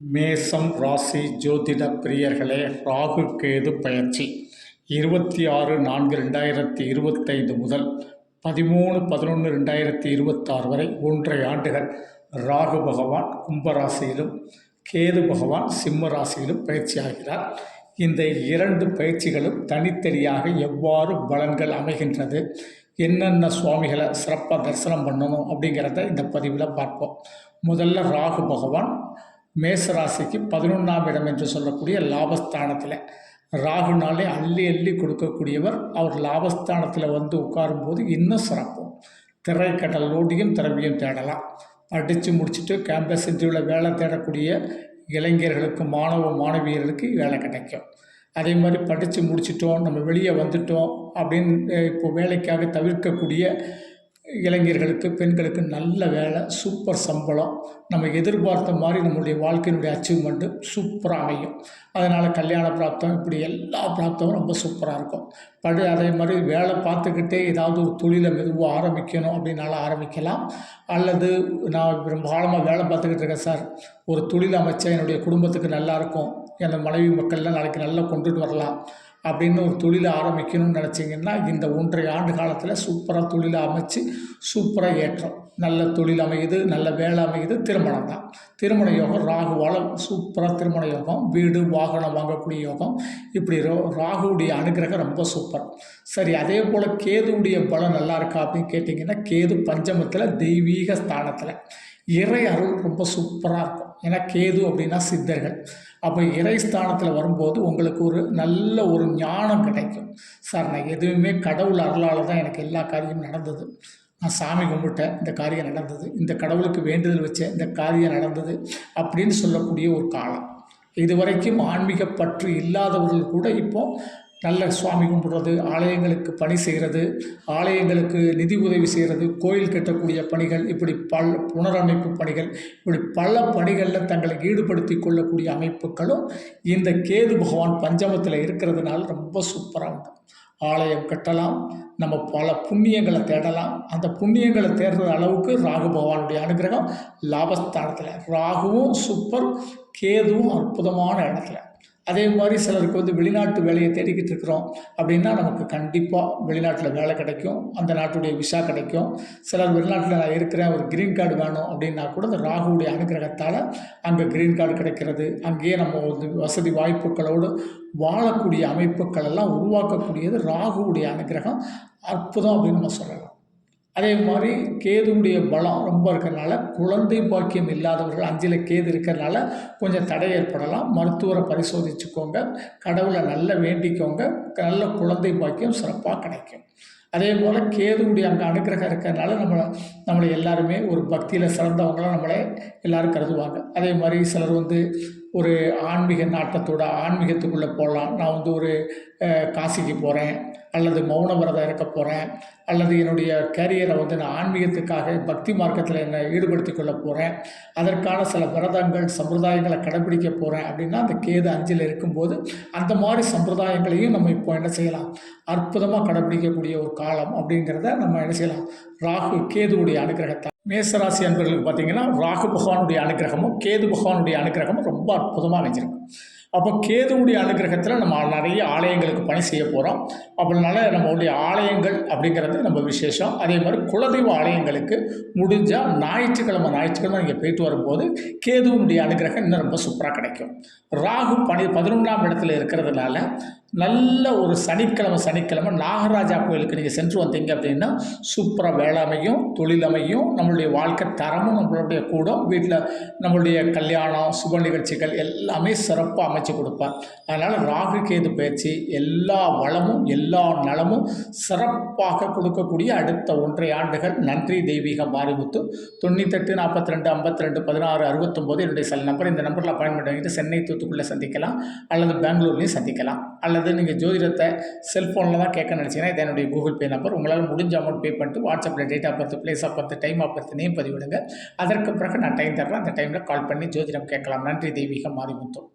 மேசம் ராசி ஜோதிட பிரியர்களே ராகு கேது பயிற்சி. இருபத்தி ஆறு நான்கு ரெண்டாயிரத்தி இருபத்தைந்து முதல் பதிமூணு பதினொன்று ரெண்டாயிரத்தி இருபத்தாறு வரை ஒன்றரை ஆண்டுகள் ராகு பகவான் கும்பராசியிலும் கேது பகவான் சிம்ம ராசியிலும் பயிற்சியாகிறார் இந்த இரண்டு பயிற்சிகளும் தனித்தனியாக எவ்வாறு பலன்கள் அமைகின்றது என்னென்ன சுவாமிகளை சிறப்பாக தரிசனம் பண்ணணும் அப்படிங்கிறத இந்த பதிவில் பார்ப்போம். முதல்ல ராகு பகவான் மேசராசிக்கு பதினொன்றாம் இடம் என்று சொல்லக்கூடிய லாபஸ்தானத்தில். ராகுனாலே அள்ளி அள்ளி கொடுக்கக்கூடியவர் அவர் லாபஸ்தானத்தில் வந்து உட்காரும்போது இன்னும் சிறப்பு திரைக்கடலோடையும் திறமையும் தேடலாம். படித்து முடிச்சுட்டு கேம்பஸ் இன்டர்வியூவில் வேலை தேடக்கூடிய இளைஞர்களுக்கு மாணவ மாணவியர்களுக்கு வேலை கிடைக்கும். அதே மாதிரி படித்து முடிச்சிட்டோம் நம்ம வெளியே வந்துட்டோம் அப்படின்னு இப்போ வேலைக்காக தவிர்க்கக்கூடிய இளைஞர்களுக்கு பெண்களுக்கு நல்ல வேலை சூப்பர் சம்பளம். நம்ம எதிர்பார்த்த மாதிரி நம்மளுடைய வாழ்க்கையினுடைய அச்சீவ்மெண்ட்டு சூப்பராக அமையும். அதனால் கல்யாண பிராப்தம் இப்படி எல்லா பிராப்தமும் ரொம்ப சூப்பராக இருக்கும். படு அதே மாதிரி வேலை பார்த்துக்கிட்டே ஏதாவது ஒரு தொழிலை மெதுவாக ஆரம்பிக்கணும் அப்படின்னால ஆரம்பிக்கலாம். அல்லது நான் ரொம்ப காலமாக வேலை பார்த்துக்கிட்டு இருக்கேன் சார். ஒரு தொழில் அமைச்சா என்னுடைய குடும்பத்துக்கு நல்லாயிருக்கும் எனது மனைவி மக்கள்லாம் நாளைக்கு நல்லா கொண்டுட்டு வரலாம். அப்படின்னு ஒரு தொழிலை ஆரம்பிக்கணும்னு நினச்சிங்கன்னா இந்த ஒன்றரை ஆண்டு காலத்தில் சூப்பராக தொழிலை அமைச்சு சூப்பராக ஏற்றம். நல்ல தொழில் அமையுது நல்ல வேலை அமையுது திருமணம் தான். திருமண யோகம் ராகு வளம் சூப்பராக திருமண யோகம் வீடு வாகனம் வாங்கக்கூடிய யோகம். இப்படி ரோ ராகுவுடைய அனுகிரகம் ரொம்ப சூப்பர். சரி அதே போல் கேதுவுடைய பலம் நல்லா இருக்கா அப்படின்னு கேட்டிங்கன்னா கேது பஞ்சமத்தில் தெய்வீக ஸ்தானத்தில். இறை அருள் ரொம்ப சூப்பராக இருக்கும். ஏன்னா கேது அப்படின்னா சித்தர்கள். அப்போ இறைஸ்தானத்தில் வரும்போது உங்களுக்கு ஒரு நல்ல ஒரு ஞானம் கிடைக்கும். சார் நான் எதுவுமே கடவுள் அருளால் தான் எனக்கு எல்லா காரியமும் நடந்தது. நான் சாமி கும்பிட்டேன் இந்த காரியம் நடந்தது. இந்த கடவுளுக்கு வேண்டுதல் வச்சேன் இந்த காரியம் நடந்தது அப்படின்னு சொல்லக்கூடிய ஒரு காலம். இது வரைக்கும் ஆன்மீக பற்று இல்லாதவர்கள் கூட இப்போ நல்ல சுவாமி கும்பிட்றது ஆலயங்களுக்கு பணி செய்கிறது ஆலயங்களுக்கு நிதி உதவி செய்கிறது கோயில் கட்டக்கூடிய பணிகள் இப்படி பல புனரமைப்பு பணிகள் இப்படி பல பணிகளில் தங்களை ஈடுபடுத்தி கொள்ளக்கூடிய அமைப்புகளும் இந்த கேது பகவான் பஞ்சமத்தில் இருக்கிறதுனால ரொம்ப சூப்பராக உண்டு. ஆலயம் கட்டலாம் நம்ம பல புண்ணியங்களை தேடலாம். அந்த புண்ணியங்களை தேடுற அளவுக்கு ராகு பகவானுடைய அனுகிரகம் லாபஸ்தானத்தில். ராகுவும் சூப்பர் கேதுவும் அற்புதமான இடத்துல. அதே மாதிரி சிலருக்கு வந்து வெளிநாட்டு வேலையை தேடிக்கிட்டு இருக்கிறோம் அப்படின்னா நமக்கு கண்டிப்பாக வெளிநாட்டில் வேலை கிடைக்கும். அந்த நாட்டுடைய விசா கிடைக்கும். சிலர் வெளிநாட்டில் நான் இருக்கிறேன் ஒரு க்ரீன் கார்டு வேணும் அப்படின்னா கூட இந்த ராகுவுடைய அனுகிரகத்தால் அங்கே க்ரீன் கார்டு கிடைக்கிறது. அங்கேயே நம்ம வந்து வசதி வாய்ப்புகளோடு வாழக்கூடிய அமைப்புகள் எல்லாம் உருவாக்கக்கூடியது ராகுவுடைய அனுகிரகம். அற்புதம் அப்படின்னு நம்ம சொல்லலாம். அதே மாதிரி கேதுவுடைய பலம் ரொம்ப இருக்கிறனால குழந்தை பாக்கியம் இல்லாதவர்கள் அஞ்சில் கேது இருக்கிறனால கொஞ்சம் தடை ஏற்படலாம். மருத்துவரை பரிசோதிச்சுக்கோங்க. கடவுளை நல்லா வேண்டிக்கோங்க. நல்ல குழந்தை பாக்கியம் சிறப்பாக கிடைக்கும். அதே போல் கேதுவுடைய அங்கே அனுகிரகம் இருக்கிறதுனால நம்மளை நம்மளை எல்லாருமே ஒரு பக்தியில் சிறந்தவங்களாம் நம்மளை எல்லோரும் கருதுவாங்க. அதே மாதிரி சிலர் வந்து ஒரு ஆன்மீக நாட்டத்தோட ஆன்மீகத்துக்குள்ளே போகலாம் நான் வந்து ஒரு காசிக்கு போகிறேன் அல்லது மௌன விரதம் இருக்க போகிறேன் அல்லது என்னுடைய கேரியரை வந்து நான் ஆன்மீகத்துக்காக பக்தி மார்க்கத்தில் என்னை ஈடுபடுத்தி கொள்ள போகிறேன் அதற்கான சில விரதங்கள் சம்பிரதாயங்களை கடைபிடிக்க போகிறேன் அப்படின்னா அந்த கேது அஞ்சில் இருக்கும்போது அந்த மாதிரி சம்பிரதாயங்களையும் நம்ம இப்போ என்ன செய்யலாம்? அற்புதமாக கடைபிடிக்கக்கூடிய ஒரு காலம் அப்படிங்கிறத நம்ம என்ன செய்யலாம்? ராகு கேதுவுடைய அனுகிரகத்தை மேசராசி அன்பர்களுக்கு பார்த்தீங்கன்னா ராகு பகவானுடைய அனுகிரகமும் கேது பகவானுடைய அனுகிரகமும் ரொம்ப அற்புதமாக அமைஞ்சிருக்கு. அப்போ கேதுவுடைய அனுகிரகத்தில் நம்ம நிறைய ஆலயங்களுக்கு பணி செய்ய போகிறோம் அப்படினால நம்மளுடைய ஆலயங்கள் அப்படிங்கிறது நம்ம விசேஷம். அதே மாதிரி குலதெய்வ ஆலயங்களுக்கு முடிஞ்சால் ஞாயிற்றுக்கிழமை ஞாயிற்றுக்கிழமை நீங்கள் போயிட்டு வரும்போது கேதுவனுடைய அனுகிரகம் இன்னும் ரொம்ப சூப்பராக கிடைக்கும். ராகு பனி பதினொன்றாம் இடத்துல இருக்கிறதுனால நல்ல ஒரு சனிக்கிழமை சனிக்கிழமை நாகராஜா கோயிலுக்கு நீங்கள் சென்று வந்தீங்க அப்படின்னா சூப்பராக வேளாமையும் தொழிலமையும் நம்மளுடைய வாழ்க்கை தரமும் நம்மளுடைய கூடும் வீட்டில் நம்மளுடைய கல்யாணம் சுப நிகழ்ச்சிகள் எல்லாமே சிறப்பாக அமைச்சு கொடுப்பார். அதனால் ராகு கேது பயிற்சி எல்லா வளமும் எல்லா நலமும் சிறப்பாக கொடுக்கக்கூடிய அடுத்த ஒன்றை ஆண்டுகள். நன்றி தெய்வீக மாரிமுத்து. தொண்ணூத்தெட்டு நாற்பத்தி ரெண்டு ஐம்பத்தி ரெண்டு பதினாறு அறுபத்தொம்போது என்னுடைய சில நம்பர். இந்த நம்பரில் அப்பாயின்மெண்ட் வாங்கிட்டு சென்னை தூத்துக்குள்ளே சந்திக்கலாம் அல்லது பெங்களூர்லேயும் சந்திக்கலாம். அல்லது நீங்கள் ஜோதிடத்தை செல்ஃபோனில் தான் கேட்க நினச்சிங்கன்னா இது என்னுடைய கூகுள் பே நம்பர் உங்களால் முடிஞ்ச அமௌண்ட் பே பண்ணிட்டு வாட்ஸ்அப்பில் date of birth place of birth time of birth name பதிவிடுங்க. அதற்கு பிறகு நான் டைம் தர்றேன் அந்த டைமில் கால் பண்ணி ஜோதிடம் கேட்கலாம். நன்றி தெய்வீகம். மாறிமுத்தோம்